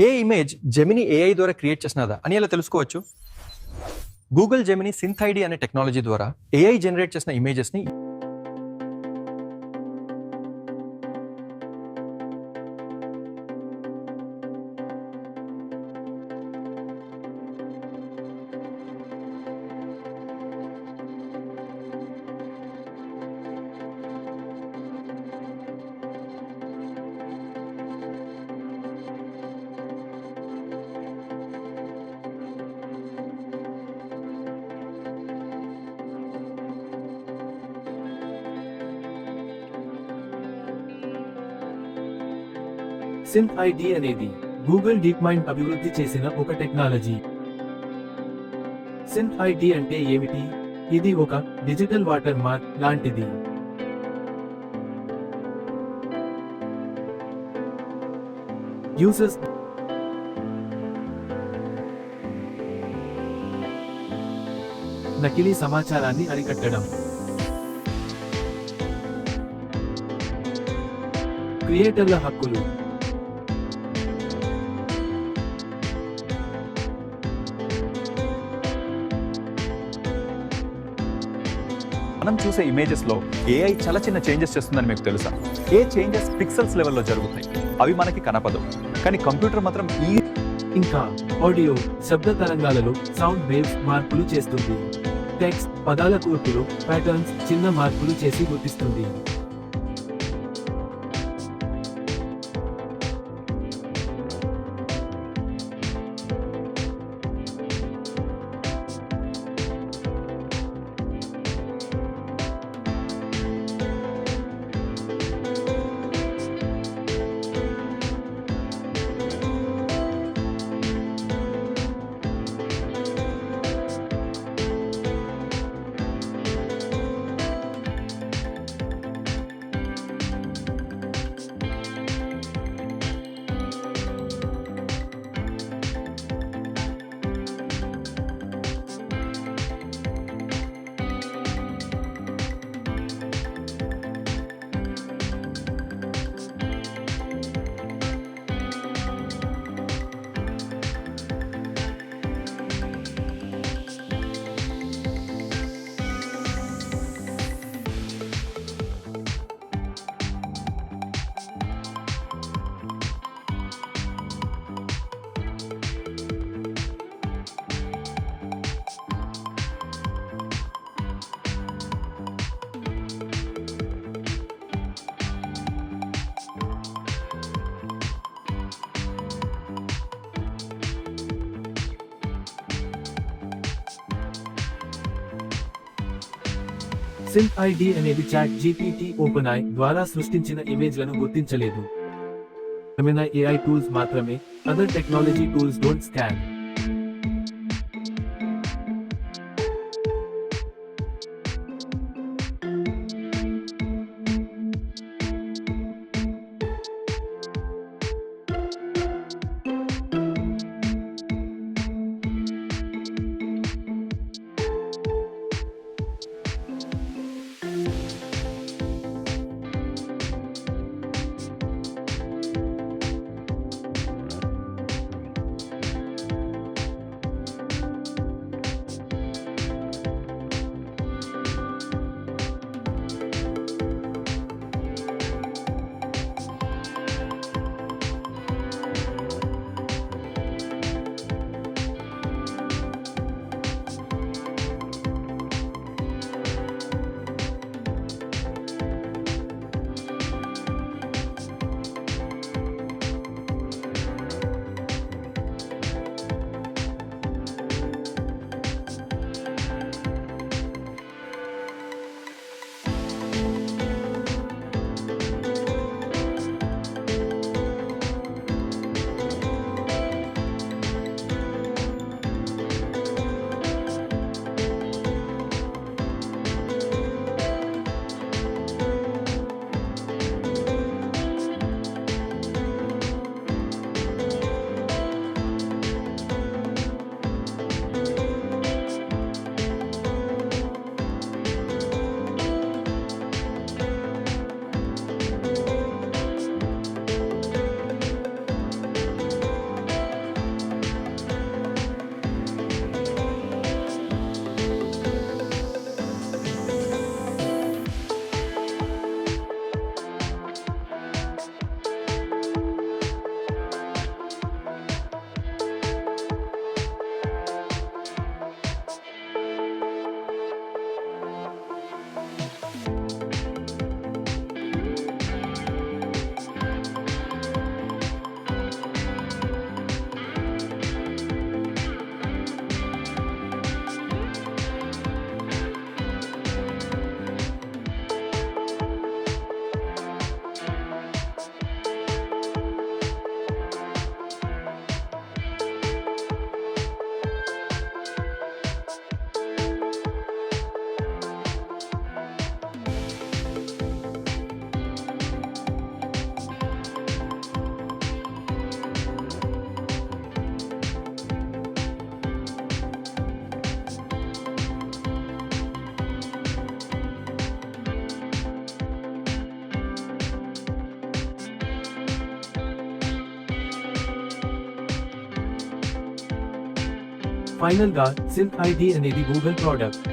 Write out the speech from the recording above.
ఏ image Gemini AI ద్వారా create చేసినదా? అని ఎలా తెలుసుకోవచ్చు? గూగుల్ జెమిని సింత్ ఐడి అనే టెక్నాలజీ ద్వారా ఏఐ జనరేట్ చేసిన ఇమేజెస్ని సింత్ ఐడి అనేది గూగుల్ డీప్ మైండ్ అభివృద్ధి చేసిన ఒక టెక్నాలజీ. సిన్ ఐడి అంటే ఏమిటి? ఇది ఒక డిజిటల్ వాటర్ మార్క్ లాంటిది. యూజర్స్ నకిలీ సమాచారాన్ని అరికట్టడం. క్రియేటర్ల హక్కులు. మనం చూసే ఇమేజెస్లో ఏఐ చాలా చిన్న చేంజెస్ చేస్తుందని మీకు తెలుసా? ఏ చేంజెస్ పిక్సెల్స్ లెవెల్లో జరుగుతాయి. అవి మనకి కనపదు కానీ కంప్యూటర్ మాత్రం ఈ ఇంకా ఆడియో శబ్ద తరంగాలలో సౌండ్ వేవ్స్ మార్పులు చేస్తుంది. టెక్స్ట్ పదాల కూర్పులో ప్యాటర్న్స్ చిన్న మార్పులు చేసి గుర్తిస్తుంది. సింత్ ఐడి అనేది చాట్ జీపీటీ ఓపెన్ ఐ ద్వారా సృష్టించిన ఇమేజ్లను గుర్తించలేదు. ఏఐ టూల్స్ మాత్రమే other technology tools don't scan ఫైనల్గా సింక్ ఐడి అనేది గూగుల్ ప్రోడక్ట్